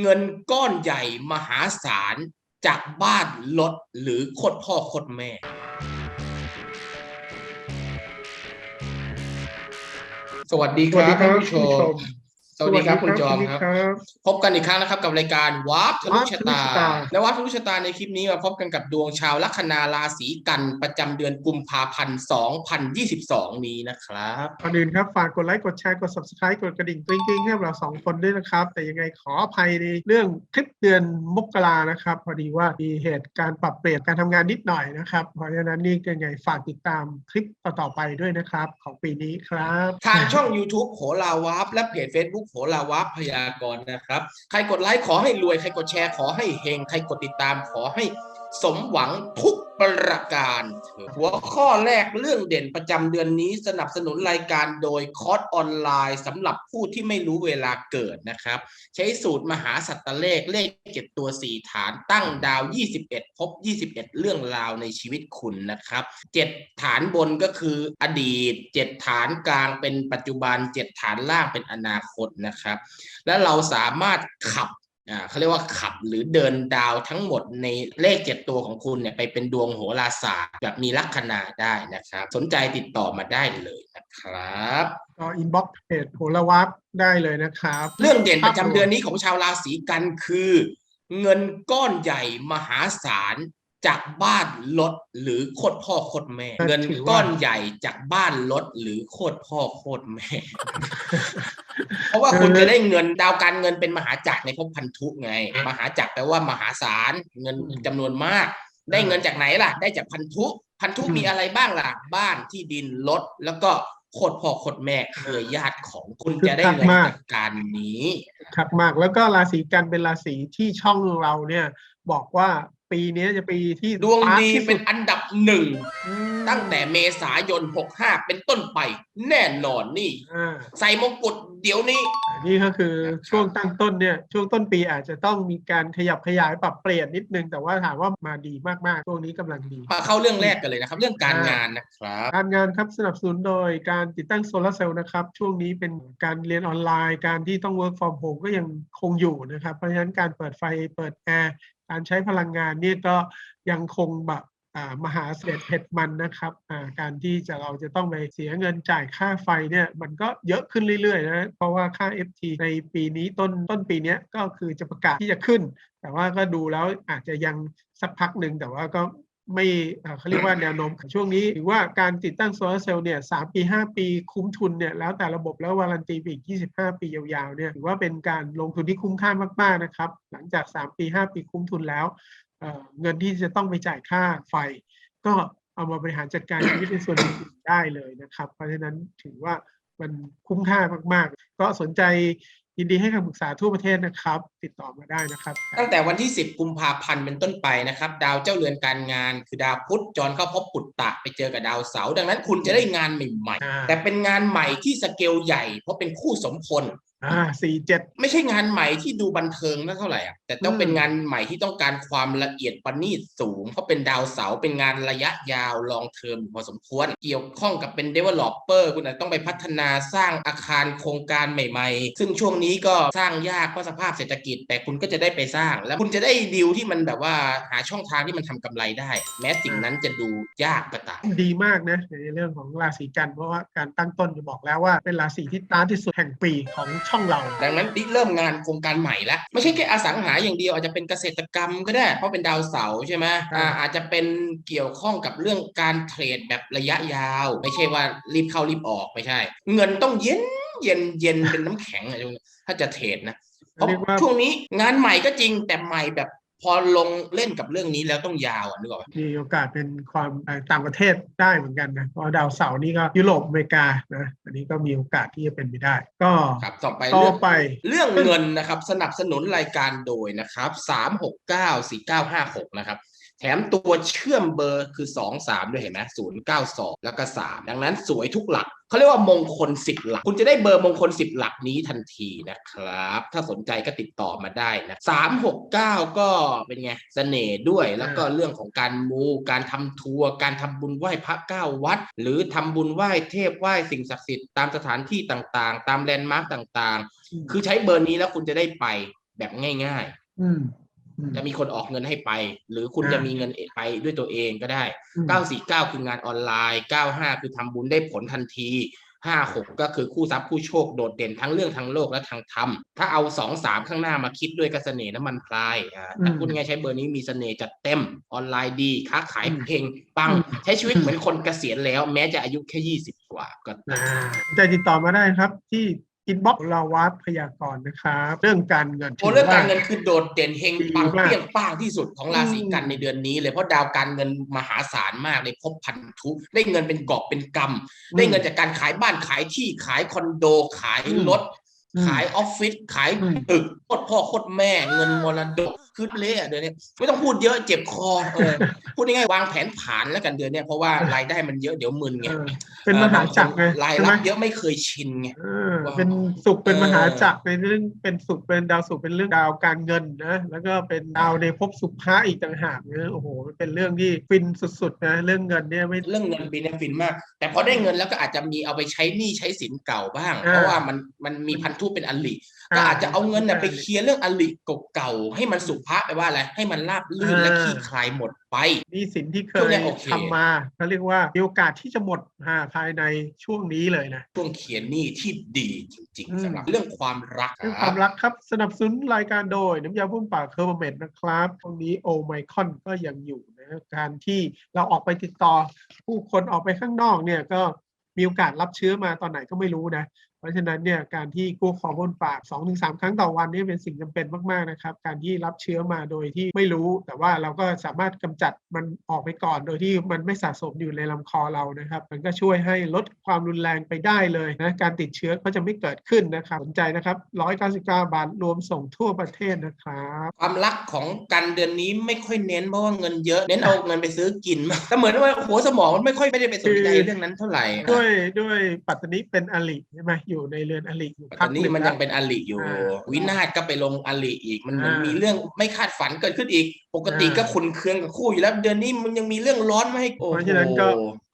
เงินก้อนใหญ่มหาศาลจากบ้านรถหรือโคตรพ่อโคตรแม่ สวัสดีครับท่านผู้ชม สวัสดีครับคุณจอมครับบพบกันอีกครั้งนะครับกับรายการวาร์ปทะลุชะตาวาร์ปทะลุชะตา และวาร์ปทะลุชะตาในคลิปนี้มาพบกันกับดวงชาวลัคนาราศีกันประจำเดือนกุมภาพันธ์2022 นี้นะครับก่อนอื่นครับฝากกดไลค์กดแชร์กด subscribe กดกระดิ่งกริ๊งๆให้เราสองคนด้วยนะครับ แต่ยังไงขออภัยในเรื่องคลิปเดือนมกรานะครับ พอดีว่ามีเหตุการณ์ปรับเปลี่ยนการทำงานนิดหน่อยนะครับ เพราะฉะนั้นนี่ยังไงฝากติดตามคลิปต่อๆไปด้วยนะครับ ของปีนี้ครับทางช่อง YouTube โหราวาร์ปและเพจ Facebook โหราวัพยากรณ์นะครับ ใครกดไลค์ขอให้รวย ใครกดแชร์ขอให้เฮง ใครกดติดตามขอให้สมหวังทุก ประการ หัวข้อแรกเรื่องเด่นประจำเดือนนี้สนับสนุนรายการโดยคอร์สออนไลน์สำหรับผู้ที่ไม่รู้เวลาเกิดนะครับ ใช้สูตรมหาสัตเลขเลขเจ็ดตัวสี่ฐานตั้งดาว 21 พบ 21 เรื่องราวในชีวิตคุณนะครับเจ็ดฐานบนก็คืออดีตเจ็ดฐานกลางเป็นปัจจุบันเจ็ดฐานล่างเป็นอนาคตนะครับ และเราสามารถขับ อ่าเขาเรียกว่าขับหรือเดินดาวทั้งหมดในเลขเจ็ดตัวของคุณเนี่ยไปเป็นดวงโหราศาสตร์แบบมีลัคนาได้นะครับ สนใจติดต่อมาได้เลยนะครับก็อินบ็อกซ์เพจโหระวับได้เลยนะครับ เรื่องเด่นประจำเดือนนี้ของชาวราศีกันคือ เงินก้อนใหญ่มหาศาลจากบ้านรถหรือโคตรพ่อโคตรแม่ก็เงินถือว่าก้อนใหญ่จากบ้านรถหรือโคตรพ่อโคตรแม่ เพราะว่าคุณจะได้เงินดาวการเงินเป็นมหาจักรในภพพันธุไง มหาจักรแปลว่ามหาศาลเงินจำนวนมาก ได้เงินจากไหนล่ะ ได้จากพันธุพันธุมีอะไรบ้างล่ะ บ้านที่ดินรถแล้วก็โคตรพ่อโคตรแม่เครือญาติของคุณจะได้เงินจากการนี้ครับมากแล้วก็ราศีกันเป็นราศีที่ช่องเราเนี่ย บอกว่าปีนี้จะปีที่ดวงปาร์คดีที่สุเป็นอันดับหนึ่งอืมตั้งแต่เมษายน 65 เป็นต้นไป แน่นอนนี่อ่าใส่มงกุฎ เดี๋ยวนี้ นี่ก็คือครับช่วงตั้งต้นเนี่ยช่วงต้นปีอาจจะต้องมีการขยับขยายปรับเปลี่ยนนิดนึง แต่ว่าถามว่ามาดีมากๆช่วงนี้กำลังดีมาเข้าเรื่องแรกกันเลยนะครับ เรื่องการงานนะครับ การงานครับสนับสนุนโดยการติดตั้งโซลาร์เซลล์นะครับ ช่วงนี้เป็นการเรียนออนไลน์ การที่ต้อง work from home ก็ยังคงอยู่นะครับ เพราะฉะนั้นการเปิดไฟเปิดแอร์การใช้พลังงานนี่ก็ยังคงแบบอ่า มหาเศรษฐเผ็ดมันนะครับการที่จะเราจะต้องไปเสียเงินจ่ายค่าไฟเนี่ยมันก็เยอะขึ้นเรื่อยๆนะเพราะว่าค่า FT ในปีนี้ต้นต้นปีนี้ก็คือจะประกาศที่จะขึ้น แต่ว่าก็ดูแล้วอาจจะยังสักพักหนึ่งแต่ว่าก็ไม่เขาเรียกว่าแนวโน้มช่วงนี้ถือว่าการติดตั้งโซลาร์เซลล์เนี่ยสามปีห้าปีคุ้มทุนเนี่ยแล้วแต่ระบบแล้ววารันตีไปอีก 25 ปียาวๆเนี่ยถือว่าเป็นการลงทุนที่คุ้มค่ามากๆนะครับ หลังจาก 3 ปี 5 ปีคุ้มทุนแล้ว เอ่อเงินที่จะต้องไปจ่ายค่าไฟ ก็เอามาบริหารจัดการชีวิตในส่วนอื่นๆได้เลยนะครับ เพราะฉะนั้นถือว่ามันคุ้มค่ามาก ๆ ก็สนใจยินดีให้คำปรึกษาทั่วประเทศนะครับ ติดต่อมาได้นะครับ ตั้งแต่วันที่ 10 กุมภาพันธ์เป็นต้นไปนะครับ ดาวเจ้าเรือนการงาน คือดาวพุธจรเข้าพบปุตตะไปเจอกับดาวเสาร์ดังนั้นคุณจะได้งานใหม่อ่าๆแต่เป็นงานใหม่ที่สเกลใหญ่ เพราะเป็นคู่สมพล อ่าสี่เจ็ดไม่ใช่งานใหม่ที่ดูบันเทิงนักเท่าไหร่อะแต่ต้องอืมเป็นงานใหม่ที่ต้องการความละเอียดประณีตสูง เพราะเป็นดาวเสาร์เป็นงานระยะยาวลองเทอมพอสมควร เกี่ยวข้องกับเป็น developer คุณอาจจะต้องไปพัฒนาสร้างอาคารโครงการใหม่ๆ ซึ่งช่วงนี้ก็สร้างยากเพราะสภาพเศรษฐกิจ แต่คุณก็จะได้ไปสร้าง แล้วคุณจะได้ดีลที่มันแบบว่าหาช่องทางที่มันทำกำไรได้ แม้สิ่งนั้นจะดูยากก็ตามดีมากนะในเรื่องของราศีกันเพราะว่าการตั้งต้นจะบอกแล้วว่าเป็นราศีที่ต้านที่สุดแห่งปีของช่องเรา ดังนั้นดิเริ่มงานโครงการใหม่แล้วไม่ใช่แค่อสังหาอย่างเดียวอาจจะเป็นเกษตรกรรมก็ได้ เพราะเป็นดาวเสาร์ใช่ไหมครับอ่าอาจจะเป็นเกี่ยวข้องกับเรื่องการเทรดแบบระยะยาว ไม่ใช่ว่ารีบเข้ารีบออกไม่ใช่ เงินต้องเย็นเย็นเย็นเป็นน้ำแข็งอะถ้าจะเทรดนะเพราะเรียกว่าช่วงนี้งานใหม่ก็จริงแต่ใหม่แบบ พอลงเล่นกับเรื่องนี้แล้วต้องยาวอะนึกออกไหมมีโอกาสเป็นความเอ่อต่างประเทศได้เหมือนกันนะเพราะดาวเสาร์นี่ก็ยุโรปอเมริกานะอันนี้ก็มีโอกาสที่จะเป็นไปได้ ก็ครับต่อไปต่อเรื่องไป เรื่องเงินนะครับ สนับสนุนรายการโดยนะครับสามหกเก้าสี่เก้าห้าหกนะครับ แถมตัวเชื่อมเบอร์คือสองสามด้วยเห็นไหมศูนย์เก้าสองแล้วก็สามดังนั้นสวยทุกหลักเขาเรียกว่ามงคลสิบหลัก คุณจะได้เบอร์มงคลสิบหลักนี้ทันทีนะครับ ถ้าสนใจก็ติดต่อมาได้นะสามหกเก้าก็เป็นไงเสน่ห์ด้วยแล้วก็เรื่องของการมูการทำทัวร์การทำบุญไหว้พระเก้าวัด หรือทำบุญไหว้เทพไหว้สิ่งศักดิ์สิทธิ์ตามสถานที่ต่างๆ ตามแลนด์มาร์กต่างๆ คือใช้เบอร์นี้แล้วคุณจะได้ไปแบบง่ายอืมอืม จะมีคนออกเงินให้ไป หรือคุณอ่าจะมีเงินไปด้วยตัวเองก็ได้อืม949 คืองานออนไลน์ 95 คือทำบุญได้ผลทันที 56 ก็คือคู่ทรัพย์คู่โชคโดดเด่นทั้งเรื่องทางโลกและทางธรรม ถ้าเอา 2 3 ข้างหน้ามาคิดด้วยก็เสน่ห์น้ำมันพลายอ่าแต่พูดง่ายๆใช้เบอร์นี้มีเสน่ห์จัดเต็มออนไลน์ดี ค้าขายเพลงปัง ใช้ชีวิตเหมือนคนเกษียณแล้ว แม้จะอายุแค่ 20 กว่าก็อ่าใจติดต่อมาได้ครับที่ อินบ็อกซ์เราวัดพยากรณ์นะครับเรื่องการเงินโอ้เรื่องการเงินคือโดดเด่นเฮงปังดีมากเปรี้ยงป้างที่สุดของราศีอืมกันในเดือนนี้เลยเพราะดาวการเงินมหาศาลมากเลยพบพันธุได้เงินเป็นกอบเป็นกำได้เงินจากการขายบ้านขายที่ขายคอนโดขายรถอืมขายออฟฟิศขายอืมตึกโคตรพ่อโคตรแม่เงินมรดก คือเละอะเดือนนี้ไม่ต้องพูดเยอะเจ็บคอเออพูดง่ายๆวางแผนผ่านแล้วกันเดือนเนี้ยเพราะว่ารายได้มันเยอะเดี๋ยวมึนไงเออเป็นมหาจักรไงรายใช่ไหรัมบเยอะไม่เคยชินไงเออเป็นสุขเป็นเออมหาจักรในเรื่องเป็นสุขเป็นดาวสุขเป็นเรื่องดาวการเงินนะแล้วก็เป็นดาวในภพสุภะอีกต่างหากนะโอ้โหมันเป็นเรื่องที่ฟินสุดๆนะเรื่องเงินเนี่ยไม่เรื่องเงินปีนี้ฟินมาก แต่พอได้เงินแล้วก็อาจจะมีเอาไปใช้หนี้ใช้สินเก่าบ้างอ่าเพราะว่ามันมันมีพันธุเป็นอลิ ก็อาจจะเอาเงินน่ะไปเคลียร์เรื่องอลิเก่าๆให้มันสุภาพไปลว่าอะไรให้มันราบลื่นและคลี่คลายหมดไปหนี่สินที่เคช่วงยเนี้ยโอเคทำมาเขาเรียกว่ามีโอกาสที่จะหมดอ่าภายในช่วงนี้เลยนะช่วงเขียนหนี้ที่ดีจริงอืมๆสำหรับเรื่องความรักเรื่องความรักครับสนับสนุนรายการโดย น้ำยาพุ่มปากเคอร์บเมดนะครับตรงนี้โอไมคอนก็ยังอยู่นะการที่เราออกไปติดต่อ ผู้คนออกไปข้างนอกเนี่ยก็มีโอกาสรับเชื้อมาตอนไหนก็ไม่รู้นะ เพราะฉะนั้นเนี่ยการที่กู้ของบนปาก2-3 ครั้งต่อวันนี่เป็นสิ่งจำเป็นมากๆนะครับ การที่รับเชื้อมาโดยที่ไม่รู้ แต่ว่าเราก็สามารถกำจัดมันออกไปก่อนโดยที่มันไม่สะสมอยู่ในลำคอเรานะครับ มันก็ช่วยให้ลดความรุนแรงไปได้เลยนะการติดเชื้อก็จะไม่เกิดขึ้นนะครับสนใจนะครับ199 บาทรวมส่งทั่วประเทศนะครับความรักของกันเดือนนี้ไม่ค่อยเน้นเพราะว่าเงินเยอะเน้นเอาเงินไปซื้อกินมากแต่เหมือนว่าหัวสมองมันไม่ค่อยไม่ได้ไปสนใจคือเรื่องนั้นเท่าไหร่ด้วยด้วยปัตตานีเป็นอลิใช่ไหมอยู่ในเรือนอลิอยู่ตพัอกนนี้หงมันแล้วยังเป็นอลิอยู่ อ่าวินาศก็ไปลงอลิอีกมันเหมือนอ่ามีมีเรื่องไม่คาดฝันเกิดขึ้นอีก ปกติอ่าก็ขุนเคืองกับคู่อยู่แล้ว เดือนนี้มันยังมีเรื่องร้อนมาให้โอ้เพโหราะฉะนั้นก็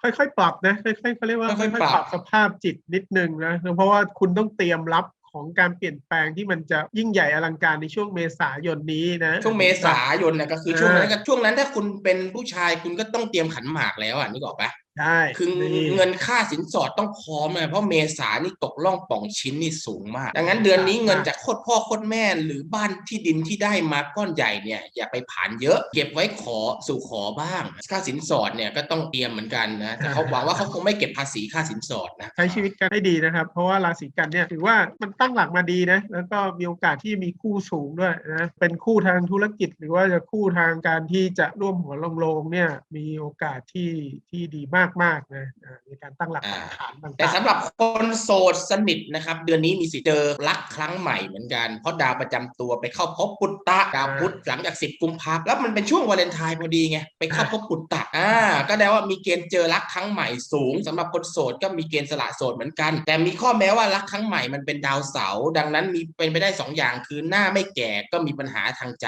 ค่อยๆปรับนะค่อยๆเขาเรียกว่าค่ค่ออยยๆๆปรับปรับสภาพจิตนิดนึงนะเพราะว่าคุณต้องเตรียมรับของการเปลี่ยนแปลงที่มันจะยิ่งใหญ่อลังการในช่วงเมษายนนี้นะ ช่วงเมษายนนะก็คือช่วงนั้นก็ช่วงนั้นถ้าคุณเป็นผู้ชายคุณก็ต้องเตรียมขันหมากแล้วอะนึกออกปะ ได้คือนี่เงินค่าสินสอดต้องพร้อมเลยเพราะเมษานี่ตกล่องป่องชิ้นนี่สูงมาก ดังนั้นเดือนนี้เงินจากโคตรพ่อโคตรแม่หรือบ้านที่ดินที่ได้มาก้อนใหญ่เนี่ยอย่าไปผ่านเยอะเก็บไว้ขอสู่ขอบ้าง ค่าสินสอดเนี่ยก็ต้องเตรียมเหมือนกันนะแต่เขาหวังว่าเขาคงไม่เก็บภาษีค่าสินสอดนะใช้ชีวิตกันให้ดีนะครับเพราะว่าราศีกันเนี่ยถือว่ามันตั้งหลักมาดีนะแล้วก็มีโอกาสที่มีคู่สูงด้วยนะเป็นคู่ทางธุรกิจ หรือว่าจะคู่ทางการที่จะร่วมหัวลงโลงเนี่ยมีโอกาสที่ที่ดีมากๆนะอ่าในการตั้งหลักอ่าปักฐานต่างๆแต่สำหรับคนโสดสนิทนะครับ เดือนนี้มีสิทธิ์เจอรักครั้งใหม่เหมือนกัน เพราะดาวประจำตัวไปเข้าพบปุตตะดาวพุธหลังจากสิบกุมภาพันธ์แล้วมันเป็นช่วงวาเลนไทน์พอดีไงไปเข้าพบปุตตะอ่าก็แปลว่ามีเกณฑ์เจอรักครั้งใหม่สูงสำหรับคนโสดก็มีเกณฑ์สละโสดเหมือนกัน แต่มีข้อแม้ว่ารักครั้งใหม่มันเป็นดาวเสาร์ดังนั้นมีเป็นไปได้สองอย่างคือหน้าไม่แก่ก็มีปัญหาทางใจ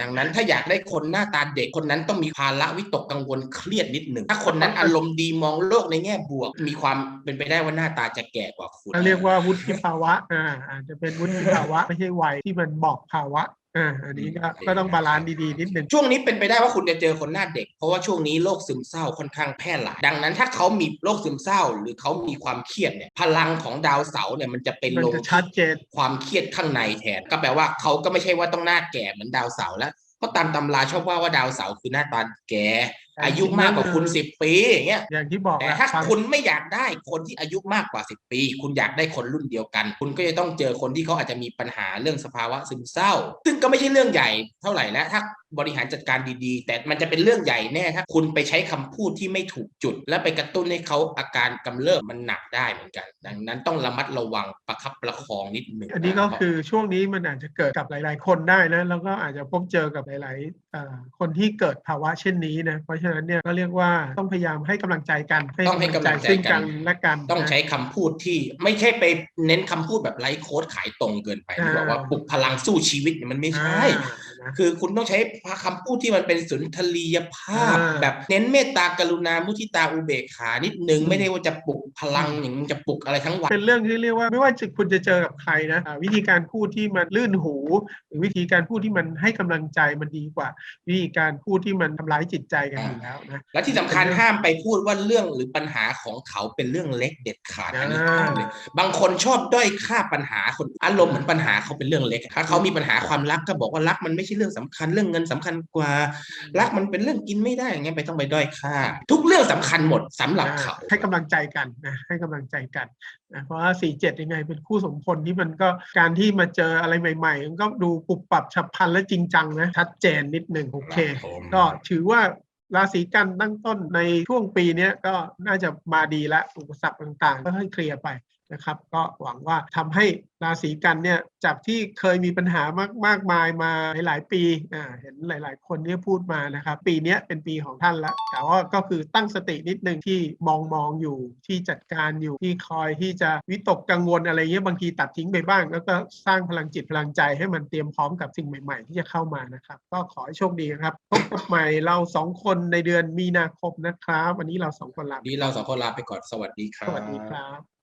ดังนั้นถ้าอยากได้คนหน้าตาเด็กคนนั้นต้องมีภาระวิตกกังวลเครียดนิดหนึ่งถ้าคนนั้นอารมณ์ดีมองโลกในแง่บวก มีความเป็นไปได้ว่าหน้าตาจะแก่กว่าคุณเขาเรียกว่าวุฒิภาวะอ่าอาจจะเป็นวุฒิภาวะไม่ใช่วัยที่มันบอกภาวะอ่าอันนี้ก็ก็ต้องบาลานซ์ดีๆนิดหนึ่งช่วงนี้เป็นไปได้ว่าคุณจะเจอคนหน้าเด็ก เพราะว่าช่วงนี้โรคซึมเศร้าค่อนข้างแพร่หลายดังนั้นถ้าเขามีโรคซึมเศร้า หรือเขามีความเครียดเนี่ยพลังของดาวเสาร์เนี่ยมันจะเป็นมันลงจะที่ชัดเจนความเครียดข้างในแทน ก็แปลว่าเขาก็ไม่ใช่ว่าต้องหน้าแก่เหมือนดาวเสาร์แล้วเพราะตามตำราชอบว่าว่าดาวเสาร์คือหน้าตาแก่แต่ อายุมากกว่าจริงๆคุณสิบปีอย่างเงี้ยอย่างที่บอกแต่อะถ้าความคุณไม่อยากได้คนที่อายุมากกว่า10ปี คุณอยากได้คนรุ่นเดียวกัน คุณก็จะต้องเจอคนที่เขาอาจจะมีปัญหาเรื่องสภาวะซึมเศร้า ซึ่งก็ไม่ใช่เรื่องใหญ่เท่าไหร่นะถ้า บริหารจัดการดีๆ แต่มันจะเป็นเรื่องใหญ่แน่ถ้าคุณไปใช้คำพูดที่ไม่ถูกจุด และไปกระตุ้นให้เขาอาการกำเริบมันหนักได้เหมือนกัน ดังนั้นต้องระมัดระวังประคับประคองนิดหนึ่งอันนี้ก็คือช่วงนี้มันอาจจะเกิดกับหลาย ๆ คนได้นะแล้วก็อาจจะพบเจอกับหลายๆเอ่อคนที่เกิดภาวะเช่นนี้นะเพราะฉะนั้นเนี่ยก็เรียกว่าต้องพยายามให้กำลังใจกันต้องให้กำลังใจซึ่งกักันนและกันต้องนะใช้คำพูดที่ไม่ใช่ไปเน้นคำพูดแบบไร้โค้ดขายตรงเกินไปที่บอกว่าอ่าปลุกพลังสู้ชีวิตเนี่ยมันไม่ใช่อ่า นะคือคุณต้องใช้คำพูดที่มันเป็นสุนทรียภาพอ่าแบบเน้นเมตตากรุณามุทิตาอุเบกขานิดนึงอืมไม่ได้ว่าจะปลุก พลังอย่างมึงจะปลุกอะไรทั้งวัน เป็นเรื่องที่เรียกว่าไม่ว่าจะคุณจะเจอกับใครนะอ่าวิธีการพูดที่มันลื่นหู หรือวิธีการพูดที่มันให้กำลังใจมันดีกว่า วิธีการพูดที่มันทำร้ายจิตใจกันอยู่แล้วนะและที่สำคัญห้ามไปพูดว่าเรื่องหรือปัญหาของเขาเป็นเรื่องเล็กเด็ดขาดอันนี้อ่าห้ามเลยบางคนชอบด้อยค่าปัญหาคนอารมณ์เหมือนปัญหาเขาเป็นเรื่องเล็กถ้าเขามีปัญหาความรักก็บอกว่ารักมันไม่ใช่เรื่องสำคัญเรื่องเงินสำคัญกว่า รักมันเป็นเรื่องกินไม่ได้อย่างเงี้ยไปต้องไปด้อยค่า ทุกเรื่องสำคัญหมดสำหรับเขาให้กำลังใจกันนะให้กำลังใจกันนะเพราะว่าสี่เจ็ดยังไงเป็นคู่สมพลที่มันก็การที่มาเจออะไรใหม่ๆ มันก็ดูปรับปรับฉับพลันและจริงจังนะชัดเจนนิดหนึ่งโอเคครับผมก็ถือว่าราศีกันตั้งต้นในช่วงปีเนี้ยก็น่าจะมาดีและอุปสรรคต่างๆ ก็ให้เคลียร์ไป นะครับก็หวังว่าทำให้ราศีกันเนี่ยจากที่เคยมีปัญหามากมากมายมาหลาย ๆ ปีอ่าเห็นหลาย ๆ คนเนี่ยพูดมานะครับ ปีเนี้ยเป็นปีของท่านละแต่ว่าก็คือตั้งสตินิดนึงที่มองมองอยู่ที่จัดการอยู่ที่คอยที่จะวิตกกังวลอะไรเงี้ยบางทีตัดทิ้งไปบ้าง แล้วก็สร้างพลังจิตพลังใจให้มันเตรียมพร้อมกับสิ่งใหม่ ๆ ที่จะเข้ามานะครับ ก็ขอให้โชคดีครับพบกันใหม่เราสองคนในเดือนมีนาคมนะครับ วันนี้เราสองคนลาวันนี้เราสองคนลาไปก่อนสวัสดีครับสวัสดีครับ